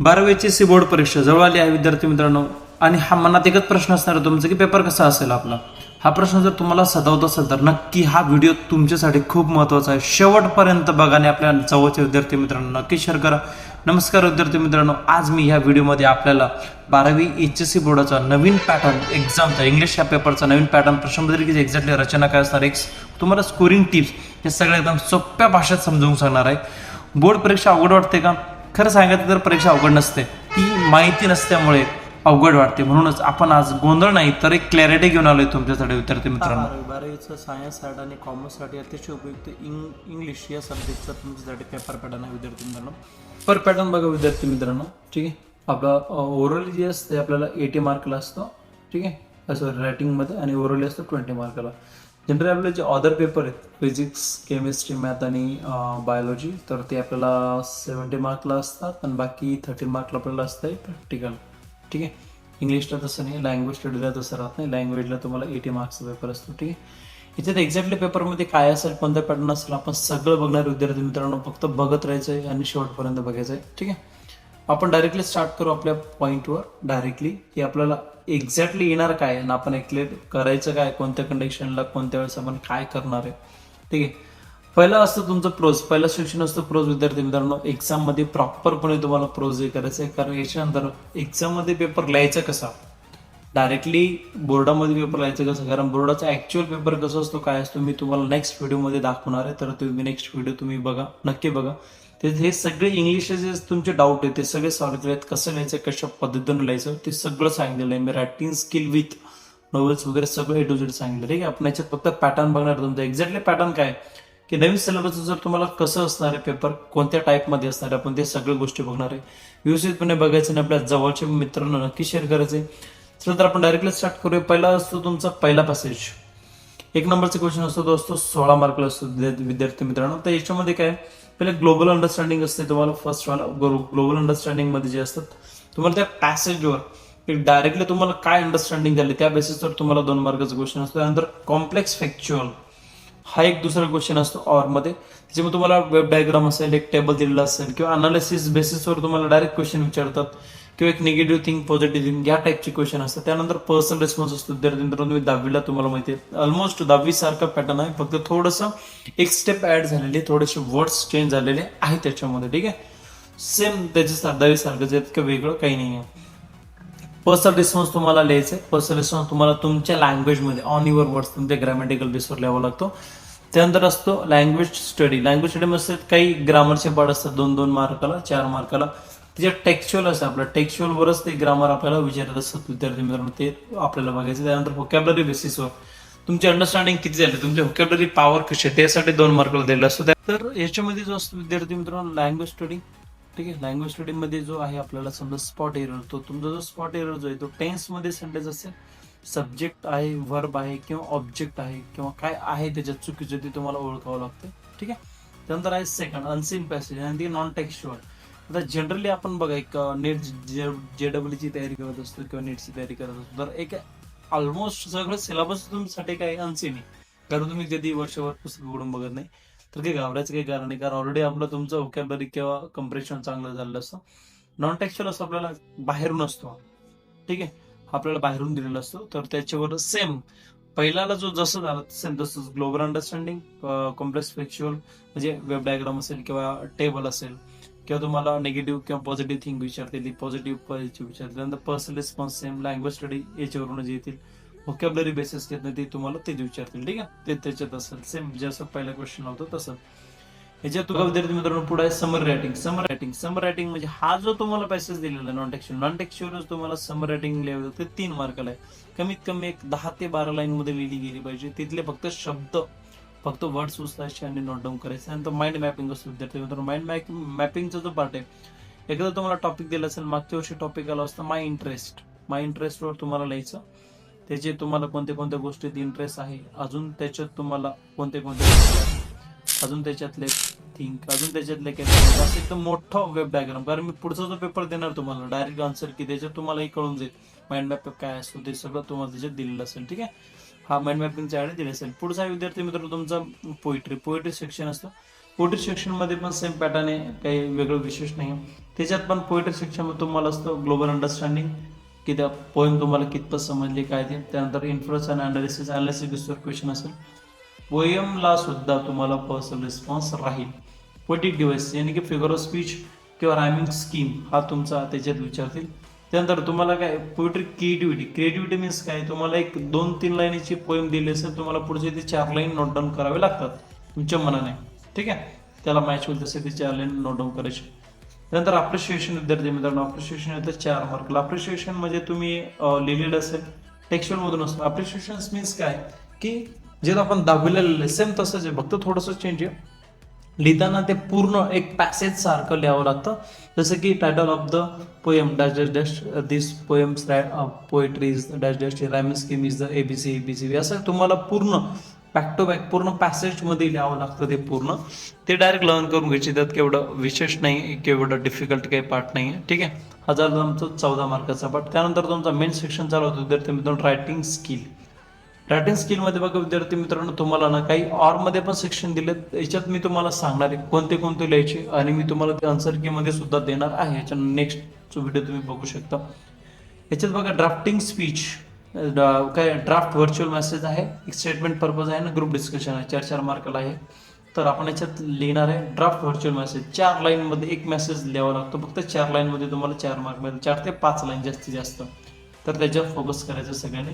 बारावीची C board परीक्षा जवळ आली आहे विद्यार्थी मित्रांनो. आणि हा मनात एकच प्रश्न असणार तुमचं तुमचा की पेपर कसा असेल आपला? हा प्रश्न जर तुम्हाला सतावत असेल तर नक्की हा व्हिडिओ तुमच्यासाठी खूप महत्त्वाचा आहे. शेवटपर्यंत बघा आणि आपल्या जवळच्या विद्यार्थी मित्रांनो नक्की शेअर करा. नमस्कार विद्यार्थी मित्रांनो आज मी ह्या व्हिडिओमध्ये आपल्याला बारावी एच एस सी बोर्डाचा नवीन पॅटर्न एक्झामचा इंग्लिश या पेपरचा नवीन पॅटर्न प्रश्नपत्रिकेची एक्झॅक्टली रचना काय असणार एक तुम्हाला स्कोरिंग टिप्स हे सगळं एकदम सोप्या भाषेत समजवून सांगणार आहे. बोर्ड परीक्षा अवघड वाटते का? खरं सांगायचं तर परीक्षा अवघड नसते. ती माहिती नसल्यामुळे अवघड वाटते. म्हणूनच आपण आज गोंधळ नाही तर एक क्लॅरिटी घेऊन आलोय तुमच्यासाठी विद्यार्थी मित्रांनो. बारावीचं सायन्स आर्ट आणि कॉमर्ससाठी अतिशय उपयुक्त इंग इंग्लिश या सब्जेक्टचा तुमच्यासाठी पेपर पॅटर्न आहे विद्यार्थी मित्रांनो. पेपर पॅटर्न बघा विद्यार्थी मित्रांनो. ठीक आहे? आपला ओरल जे असते आपल्याला एटी मार्कला असतो. ठीक आहे? सॉरी रायटिंगमध्ये आणि ओरली असतो ट्वेंटी मार्कला जनरली आपले जे अदर पेपर आहेत फिजिक्स केमिस्ट्री मॅथ आणि बायोलॉजी तर ते आपल्याला सेवन्टी मार्कला असतात आणि बाकी थर्टी मार्कला आपल्याला असतं प्रॅक्टिकल ठीक आहे? इंग्लिशला तसं नाही लँग्वेज स्टडीला तसं राहत नाही. लँग्वेजला तुम्हाला एटी मार्क्सचा पेपर असतो ठीक आहे? याच्यात एक्झॅक्टली पेपरमध्ये काय असेल कोणतं पॅटर्न असेल आपण सगळं बघणार विद्यार्थी मित्रांनो फक्त बघत राहायचं आहे आणि शेवटपर्यंत बघायचं आहे ठीक आहे? आपण डायरेक्टली स्टार्ट करू आपल्या पॉईंटवर डायरेक्टली की आपल्याला एक्झॅक्टली येणार काय आणि आपण एक्लेट करायचं काय कोणत्या कंडिशनला कोणत्या वेळेस आपण काय करणार आहे. ठीक आहे. पहिलं असतं तुमचं प्रोज पहिलं सेक्शन असतं प्रोज विद्यार्थी मित्रांनो. एक्झाममध्ये प्रॉपरपणे तुम्हाला प्रोज हे करायचं आहे. कारण याच्यानंतर एक्झाममध्ये पेपर लिहायचा कसा? डायरेक्टली बोर्डामध्ये पेपर लिहायचं कसं? कारण बोर्डाचा ऍक्च्युअल पेपर कसं असतो काय असतो मी तुम्हाला नेक्स्ट व्हिडिओमध्ये दाखवणार आहे. तर तुम्ही नेक्स्ट व्हिडिओ तुम्ही बघा. नक्की बघा. ते हे सगळे इंग्लिशचे जे तुमचे डाऊट आहे ते सगळे सॉल्व्ह केले आहेत कसं लिहायचं कशा पद्धतीनं लिहायचं ते सगळं सांगितलेलं आहे. मी रायटिंग स्किल विथ नॉवेल्स वगैरे सगळं ए टू झेड सांगितलं ठीक आहे. आपण याच्यात फक्त पॅटर्न बघणार तुमचं एक्झॅक्टली पॅटर्न काय? की नवीन सिलेबस जर तुम्हाला कसं असणार आहे पेपर कोणत्या टाईपमध्ये असणार आहे आपण ते सगळ्या गोष्टी बघणार आहे. व्यवस्थितपणे बघायचं आणि आपल्या जवळच्या मित्रांना नक्की शेअर करायचे चला तर आपण डायरेक्टली स्टार्ट करूया. पहिला असतो तुमचा पहिला पॅसेज एक नंबरचा क्वेश्चन असतो तो असतो सोळा मार्कला असतो विद्यार्थी मित्रांनो. तर याच्यामध्ये काय? पहिले ग्लोबल अंडरस्टँडिंग असते तुम्हाला फर्स्ट वाला ग्लोबल अंडरस्टँडिंगमध्ये जे असतात तुम्हाला त्या पॅसेजवर डायरेक्टली तुम्हाला काय अंडरस्टँडिंग झाली त्या बेसिसवर तुम्हाला दोन मार्गाचं क्वेश्चन असतो. त्यानंतर कॉम्प्लेक्स फॅक्च्युअल हा एक दुसरा क्वेश्चन असतो ऑरमध्ये. त्याच्यामध्ये तुम्हाला वेब डायग्राम असेल एक टेबल दिलेला असेल किंवा अनालिसिस बेसिसवर तुम्हाला डायरेक्ट क्वेश्चन विचारतात. किंवा एक निगेटिव्ह थिंग पॉझिटिव्ह थिंग या टाईपचे क्वेश्चन असतात. त्यानंतर पर्सनल रिस्पॉन्स असतो. विद्यार्थी तुम्ही दहावीला तुम्हाला माहिती आहे. ऑलमोस्ट दहावी सारखा पॅटर्न आहे. फक्त थोडंसं एक स्टेप ऍड झालेली थोडेसे वर्ड्स चेंज झालेले आहेत त्याच्यामध्ये. ठीक आहे? सेम त्याच्या दहावी सारखं इतकं वेगळं? काही नाही आहे. पर्सनल रिस्पॉन्स तुम्हाला लिहायचं आहे. पर्सनल रिस्पॉन्स तुम्हाला तुमच्या लँग्वेजमध्ये ऑन युअर वर्ड्स तुमच्या ग्रॅमॅटिकल बेसवर लिहावा लागतो. त्यानंतर असतो लँग्वेज स्टडी लँग्वेज स्टडीमध्ये काही ग्रामरचे पार्ट असतात. दोन दोन मार्काला चार मार्काला त्याच्यात टेक्स्च्युअल असतं आपलं टेक्स्च्युअलवरच ते ग्रामर आपल्याला विचारत असतात विद्यार्थी मित्रांनो ते आपल्याला बघायचं. त्यानंतर व्होकॅबलरी बेसिसवर तुमची अंडरस्टँडिंग किती झाली? तुमची व्होकॅबलरी पॉवर कशी आहे? त्यासाठी दोन मार्कला दिलेलं असतो. त्या- तर याच्यामध्ये जो असतो विद्यार्थी मित्रांनो लँग्वेज स्टडी ठीक आहे? लँग्वेज स्टडीमध्ये जो आहे आपल्याला समजा स्पॉट एरर तो तुमचा जो स्पॉट एरर जो आहे तो टेन्समध्ये सेंटेन्स असेल सब्जेक्ट आहे वर्ब आहे किंवा ऑब्जेक्ट आहे किंवा काय आहे त्याच्यात चुकीचं ते तुम्हाला ओळखावं लागतं. ठीक आहे? त्यानंतर आहे सेकंड अनसीन पॅसेज आणि ती नॉन टेक्स्च्युअल आता जनरली आपण बघा एक नेट जे जे डब्ल्यूची तयारी करत असतो किंवा नेटची तयारी करत असतो. तर एक ऑलमोस्ट सगळं सिलेबस तुमच्यासाठी काय अनसेन आहे कारण तुम्ही कधी वर्षभर पुस्तक उघडून बघत नाही. तर काही घाबरायचं काही कारण नाही. कारण ऑलरेडी आपलं तुमचं व्होकॅबलरी किंवा कम्प्रेशन चांगलं झालेलं असतं. नॉन टेक्स्च्युअल असं आपल्याला बाहेरून असतो. ठीक आहे? आपल्याला बाहेरून दिलेला असतो. तर त्याच्यावर सेम पहिल्याला जो जसं झाला सेम तसंच ग्लोबल अंडरस्टँडिंग कॉम्प्लेक्स फ्लेक्च्युअल म्हणजे वेब डायग्राम असेल किंवा टेबल असेल. किंवा तुम्हाला निगेटिव्ह किंवा पॉझिटिव्ह थिंग विचारतील पॉझिटिव्ह पॉझिटिव्ह विचारतील. त्यानंतर personal response same language study याच्यावरून जे येतील. व्होकॅबलरी बेसिस घेत नाही ते तुम्हाला तेच विचारतील. ठीक आहे? ते त्याच्यात असेल. सेम जसं पहिला क्वेश्चन होतं तसं. याच्यात तुला विद्यार्थी मित्रांनो पुढे आहे summary writing summary writing summary writing म्हणजे हा जो तुम्हाला पॅसेज दिलेला नॉन टेक्स्च्युअल नॉन टेक्स्च्युअल तुम्हाला समर रायटिंग लिहावं ते तीन मार्काला आहे कमीत कमी एक दहा ते बारा लाईन मध्ये लिहिली गेली पाहिजे. तिथले फक्त शब्द फक्त वर्ड्स उचलायचे आणि नोट डाऊन करायचे. तो माइंड मॅपिंग असतो विद्यार्थी मित्रांनो. माइंड मॅपिंगचा जो पार्ट आहे एकदा तुम्हाला टॉपिक दिला असेल मागच्या वर्षी टॉपिक आला असतं माय इंटरेस्ट माय इंटरेस्टवर तुम्हाला लिहायचं. त्याचे तुम्हाला कोणत्या कोणत्या गोष्टीत इंटरेस्ट आहे अजून त्याच्यात तुम्हाला कोणते कोणते अजून त्याच्यातले थिंक अजून त्याच्यातले काही असं एकदम मोठं वेब डायग्राम कारण मी पुढचा जो पेपर देणार तुम्हाला डायरेक्ट आन्सर की त्याच्यात तुम्हाला हे कळून जाईल. माइंड मॅप काय असतो ते सगळं तुम्हाला त्याच्यात दिलेलं असेल ठीक आहे? हा माइंड मॅपिंगचा ऍड दिले असेल पुढचा विद्यार्थी मित्र तुमचा पोएट्री पोएट्री सेक्शन असतं. पोएट्री सेक्शनमध्ये पण सेम पॅटर्न आहे काही वेगळं विशेष नाही त्याच्यात पण पोएट्री सेक्शनमध्ये तुम्हाला असतं ग्लोबल अंडरस्टँडिंग की त्या पोएम तुम्हाला कितपत समजली काय ते. त्यानंतर इन्फ्लुएन्स आणि अनालिसिस अनालिसिस बेसवर क्वेश्चन असेल. पोएमला सुद्धा तुम्हाला पर्सनल रिस्पॉन्स राहील. पोटिक डिवाइस यानी की फिगर ऑफ स्पीच किंवा रायमिंग स्कीम हा तुमचा त्याच्यात विचारतील त्यानंतर तुम्हाला काय पोएट्री क्रिएटिव्हिटी क्रिएटिव्हिटी मीन्स काय? तुम्हाला एक दोन तीन लाईनीची पोएम दिली असेल तुम्हाला पुढचे ते चार लाईन नोट डाऊन करावे लागतात तुमच्या मनाने. ठीक आहे? त्याला मॅच होईल तसे ते चार लाईन नोट डाऊन करायचे. त्यानंतर अप्रिशिएशन विद्यार्थी मित्रांनो अप्रिशिएशन येतं चार मार्कला अप्रिशिएशन म्हणजे तुम्ही लिहिलेलं असेल टेक्स्चर असतं. अप्रिशिएशन मीन्स काय? की जे आपण दहावीला लिहिलं सेम तसंच आहे. फक्त थोडंसं चेंज आहे. लिहिताना ते पूर्ण एक पॅसेज सारखं लिहावं लागतं. जसं की title of the poem dash dash dash this poems poetry is dash dash rhyming scheme is the A B C A B C असं तुम्हाला पूर्ण बॅक टू बॅक पूर्ण पॅसेजमध्ये लिहावं लागतं ते पूर्ण. ते डायरेक्ट लर्न करून घ्यायचे. त्यात केवढं विशेष नाही केवढं डिफिकल्ट काही पार्ट नाही आहे ठीक आहे? हजार तुमचं चौदा मार्काचा पार्ट त्यानंतर तुमचा मेन सेक्शन चालू होतं. विद्यार्थी मित्रांनो रायटिंग स्किल रायटिंग स्किलमध्ये बघा विद्यार्थी मित्रांनो तुम्हाला ना काही ऑरमध्ये पण सेक्शन दिलेत. याच्यात मी तुम्हाला सांगणार आहे कोणते कोणते लिहायचे आणि मी तुम्हाला ते आन्सरमध्ये सुद्धा देणार आहे. याच्या नेक्स्ट व्हिडिओ तुम्ही बघू शकता. याच्यात बघा ड्राफ्टिंग स्पीच काय ड्राफ्ट व्हर्च्युअल मेसेज आहे. एक स्टेटमेंट पर्पज आहे ना ग्रुप डिस्कशन आहे. चार चार मार्कला आहे. तर आपण याच्यात लिहिणार आहे ड्राफ्ट व्हर्च्युअल मेसेज चार लाईनमध्ये एक मेसेज लिहावा लागतो. फक्त चार लाईनमध्ये तुम्हाला चार मार्क मिळेल. चार ते पाच लाईन जास्तीत जास्त. तर त्याच्यावर फोकस करायचं सगळ्यांनी.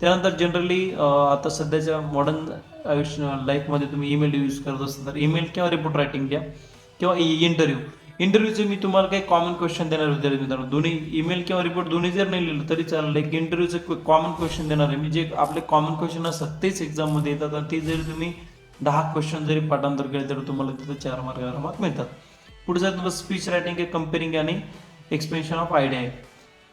त्यानंतर जनरली आता सध्याच्या मॉडर्न आयुष्य लाईफमध्ये तुम्ही ईमेल यूज करत असाल तर ईमेल किंवा रिपोर्ट रायटिंग घ्या किंवा इंटरव्ह्यू इंटरव्ह्यूचे मी तुम्हाला काही कॉमन क्वेश्चन देणार विद्यार्थी मित्रांनो. दोन्ही ईमेल किंवा रिपोर्ट दोन्ही जर नाही लिहिलं तरी चालेल. एक इंटरव्ह्यूचे कॉमन क्वेश्चन देणार आहे. मी जे आपले कॉमन क्वेश्चन असतात तेच एक्झाममध्ये येतात आणि ते जरी तुम्ही दहा क्वेश्चन जरी पाठांतर केले तरी तुम्हाला तिथे चार मार्क आरामात मिळतात. पुढे जर तुम्हाला स्पीच रायटिंग कंपेरिंग आणि एक्सपेन्शन ऑफ आयडिया आहे.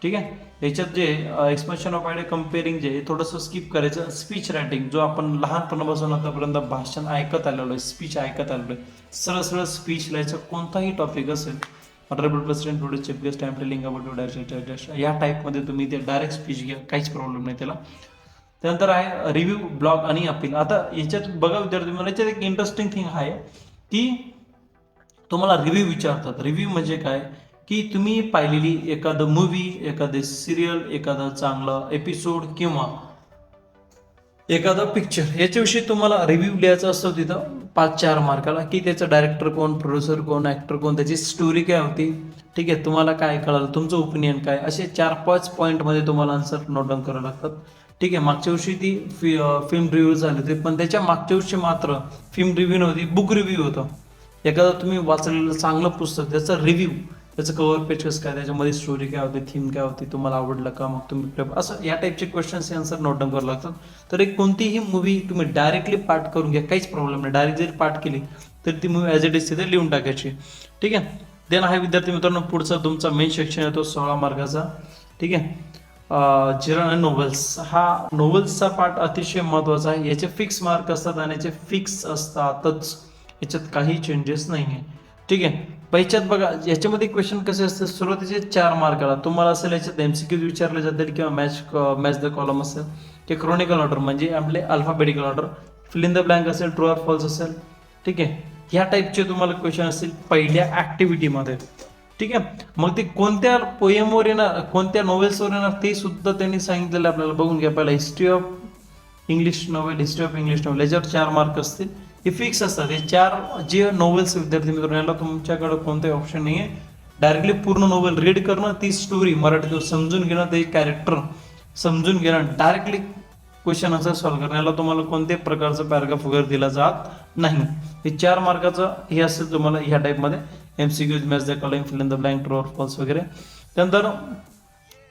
ठीक आहे? याच्यात जे एक्सपेन्शन ऑफ आयडिया कम्पेअरिंग जे थोडंसं स्किप करायचं. स्पीच रायटिंग जो आपण लहानपणापासून आतापर्यंत भाषण ऐकत आलेलो आहे स्पीच ऐकत आलेलो आहे सरळ सरळ स्पीच लिहायचं कोणताही टॉपिक असेल honourable president today chief guest time telling about या टाईपमध्ये तुम्ही ते डायरेक्ट स्पीच घ्या काहीच प्रॉब्लेम नाही त्याला. त्यानंतर आहे रिव्ह्यू ब्लॉग आणि अपील आता याच्यात बघा विद्यार्थी मला याच्यात एक इंटरेस्टिंग थिंग आहे की तुम्हाला रिव्ह्यू विचारतात. रिव्ह्यू म्हणजे काय? की तुम्ही पाहिलेली एखादं मूवी एखादं सिरियल एखादा चांगला एपिसोड किंवा एखादा पिक्चर याच्याविषयी तुम्हाला रिव्ह्यू लिहायचा असतो तिथं पाच चार मार्काला की त्याचं डायरेक्टर कोण प्रोड्युसर कोण ॲक्टर कोण त्याची स्टोरी काय होती ठीक आहे तुम्हाला काय कळालं तुमचं ओपिनियन काय असे चार पाच पॉईंटमध्ये तुम्हाला आन्सर नोट डाऊन करावं लागतात. ठीक आहे मागच्या वर्षी ती फि फिल्म रिव्ह्यू झाली होती पण त्याच्या मागच्या वर्षी मात्र फिल्म रिव्ह्यू नव्हती बुक रिव्ह्यू होतं. एखादं तुम्ही वाचलेलं चांगलं पुस्तक त्याचा रिव्ह्यू त्याचं कव्हर पेज कसं काय त्याच्यामध्ये स्टोरी काय होती थीम काय होती तुम्हाला आवडलं का मग तुम्ही असं या टाईपचे क्वेश्चन्स आन्सर नोट डाऊन करावं लागतात तर एक कोणतीही मूवी तुम्ही डायरेक्टली पाठ करून घ्या काहीच प्रॉब्लेम नाही. डायरेक्ट जरी पाठ केली तर ती मूवी ॲज इट इज तिथे लिहून टाकायची. ठीक आहे? देन हा विद्यार्थी मित्रांनो पुढचा तुमचा मेन सेक्शन येतो सोळा मार्गाचा. ठीक आहे? जिरण नोवेल्स हा नोवेल्सचा पार्ट अतिशय महत्त्वाचा आहे. याचे फिक्स मार्क असतात आणि याचे फिक्स असतातच. याच्यात काही चेंजेस नाही आहे ठीक आहे? पहिच्यात बघा याच्यामध्ये क्वेश्चन कसे असतात? सुरुवातीचे चार मार्काला तुम्हाला असेल याच्यात एमसीक्यू विचारले जातील किंवा मॅच मॅच द कॉलम असेल ते क्रोनिकल ऑर्डर म्हणजे आपले alphabetical order fill in the blank असेल ट्रू आर फॉल्स असेल. ठीक आहे? ह्या टाईपचे तुम्हाला क्वेश्चन असतील पहिल्या ॲक्टिव्हिटीमध्ये ठीक आहे? मग ते कोणत्या पोएमवर येणार कोणत्या नॉवेल्सवर येणार ते सुद्धा त्यांनी सांगितलेलं आपल्याला. बघून घ्या पहिला history of English novel history of English novel याच्यावर चार मार्क असतील. हे फिक्स असतात. हे चार जे नॉवेल्स विद्यार्थी मित्रांनो याला तुमच्याकडे कोणताही ऑप्शन नाही आहे डायरेक्टली पूर्ण नॉवेल रीड करणं ती स्टोरी मराठीतून समजून घेणं ते कॅरेक्टर समजून घेणं डायरेक्टली क्वेश्चन असं सॉल्व्ह करणं याला तुम्हाला कोणत्याही प्रकारचं पॅराग्राफ वगैरे दिला जात नाही. हे चार मार्काचं हे असेल तुम्हाला ह्या टाईपमध्ये M C Qs match the column fill in the blank true or false वगैरे. त्यानंतर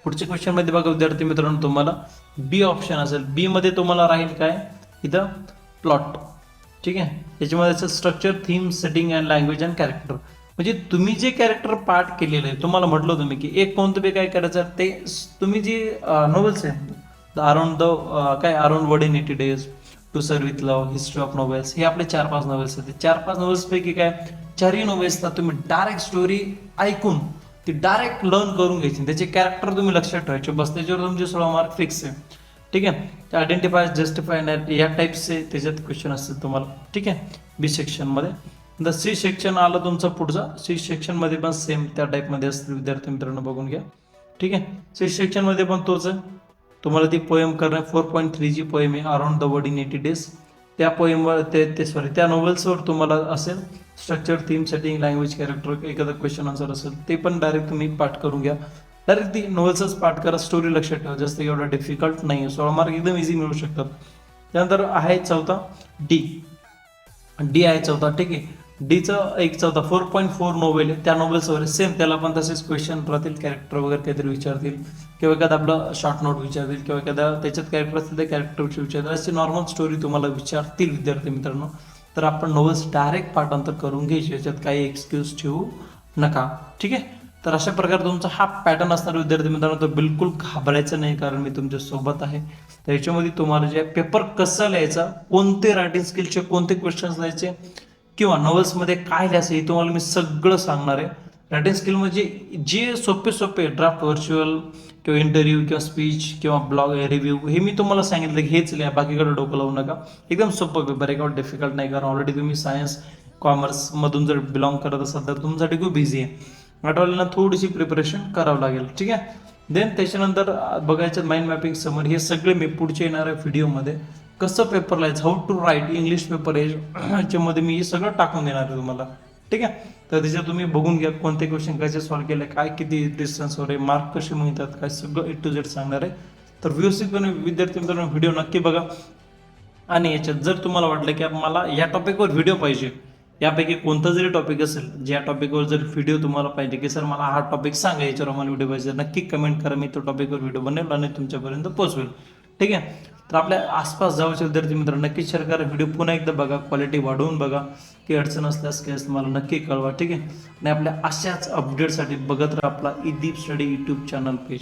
पुढच्या क्वेश्चनमध्ये बघा विद्यार्थी मित्रांनो तुम्हाला बी ऑप्शन असेल. बीमध्ये तुम्हाला राहील काय? इथं प्लॉट ठीक आहे? त्याच्यामध्ये त्याचं structure theme setting and language and character म्हणजे तुम्ही जे कॅरेक्टर पार्ट केलेलं आहे तुम्हाला म्हटलं तुम्ही की एक कोणतं बी काय करायचं ते तुम्ही जी नोवेल्स आहे अराउंड द काय around world in eighty days to sir with love history of novels हे आपले चार पाच नॉवेल्स आहेत. चार पाच नॉवेल्सपैकी काय चारही नोवेल्सला तुम्ही डायरेक्ट स्टोरी ऐकून ती डायरेक्ट लर्न करून घ्यायची. त्याचे कॅरेक्टर तुम्ही लक्षात ठेवायचे. बस त्याच्यावर तुमचे सोळा मार्क फिक्स आहे. ठीक आहे? ते आयडेंटिफाय जस्टिफाय या टाईपचे त्याच्यात क्वेश्चन असतील तुम्हाला. ठीक आहे? बी सेक्शनमध्ये द सी सेक्शन आलं तुमचं पुढचं. सी सेक्शनमध्ये पण सेम त्या टाईपमध्ये असतील. विद्यार्थी मित्रांनो बघून घ्या. ठीक आहे? सी सेक्शनमध्ये पण तोच आहे. तुम्हाला ती पोएम करणं four point three G poem आहे around the word in eighty days त्या पोएमवर ते ते सॉरी त्या नोवेल्सवर तुम्हाला असेल structure theme setting language character एखादा क्वेश्चन आन्सर असेल ते पण डायरेक्ट तुम्ही पाठ करून घ्या. डायरेक्ट ती नोवेल्सच पाठ करा स्टोरी लक्षात ठेवा. जास्त एवढं डिफिकल्ट नाही आहे सोळा मार्क एकदम इझी मिळू शकतात. त्यानंतर आहे चौथा डी डी आहे चौथा ठीक आहे. डीचं एक चौथा फोर पॉईंट फोर नोवेल आहे. त्या नोवेल्सवर सेम त्याला पण तसेच क्वेश्चन राहतील कॅरेक्टर वगैरे काहीतरी विचारतील. किंवा एखादा आपलं शॉर्ट नोट विचारतील किंवा एखादा त्याच्यात कॅरेक्टर असतील त्या कॅरेक्टरविषयी विचारतील. अशी नॉर्मल स्टोरी तुम्हाला विचारतील विद्यार्थी मित्रांनो. तर आपण नोवेल्स डायरेक्ट पाठांतर करून घ्यायची. याच्यात काही एक्सक्यूज ठेवू नका. ठीक आहे? तर अशा प्रकारे तुमचा हा पॅटर्न असणार विद्यार्थी मित्रांनो तर बिलकुल घाबरायचं नाही कारण मी तुमच्यासोबत आहे. तर याच्यामध्ये तुम्हाला जे पेपर कसं लिहायचा कोणते रायटिंग स्किलचे कोणते क्वेश्चन्स लिहायचे किंवा नॉवेल्समध्ये काय लिहायचं हे तुम्हाला मी सगळं सांगणार आहे. रायटिंग स्किल म्हणजे जे सोपे सोपे ड्राफ्ट व्हर्च्युअल किंवा इंटरव्ह्यू किंवा स्पीच किंवा ब्लॉग रिव्ह्यू हे मी तुम्हाला सांगितलं की हेच लिहा बाकीकडे डोकं लावू नका. एकदम सोपं पेपर आहे डिफिकल्ट नाही कारण ऑलरेडी तुम्ही सायन्स कॉमर्समधून जर बिलॉंग करत असाल तर तुमच्यासाठी खूप बिझी आहे. मॅटवाल्यांना थोडीशी प्रिपरेशन करावं लागेल. ठीक आहे? देन त्याच्यानंतर बघायचं माइंड मॅपिंग समर हे सगळे मी पुढच्या येणाऱ्या व्हिडिओमध्ये कसं paper lies how to write English paper याच्यामध्ये मी हे सगळं टाकून देणार आहे तुम्हाला. ठीक आहे? तर त्याच्यात तुम्ही बघून घ्या कोणते क्वेश्चन कसे सॉल्व्ह केले काय किती डिस्टन्सवर आहे मार्क कसे मिळतात काय सगळं ए टू झेड सांगणार आहे. तर व्यवस्थितपणे विद्यार्थी मित्रांनो व्हिडिओ नक्की बघा. आणि याच्यात जर तुम्हाला वाटलं की मला या टॉपिकवर व्हिडिओ पाहिजे यापैकी कोणता जरी टॉपिक असेल ज्या टॉपिकवर जर व्हिडिओ तुम्हाला पाहिजे की सर मला हा टॉपिक सांगा याच्यावर मला व्हिडिओ पाहिजे नक्की कमेंट करा मी तो टॉपिकवर व्हिडिओ बनवेल आणि तुमच्यापर्यंत पोहोचवेल. ठीक आहे? तर आपल्या आसपास जाऊचे विद्यार्थी मित्र नक्की शेअर करा. व्हिडिओ पुन्हा एकदा बघा क्वालिटी वाढवून बघा. की अडचण असल्यास केस तुम्हाला मला नक्की कळवा. ठीक आहे? आणि आपल्या अशाच अपडेटसाठी बघत राहा आपला E study YouTube channel page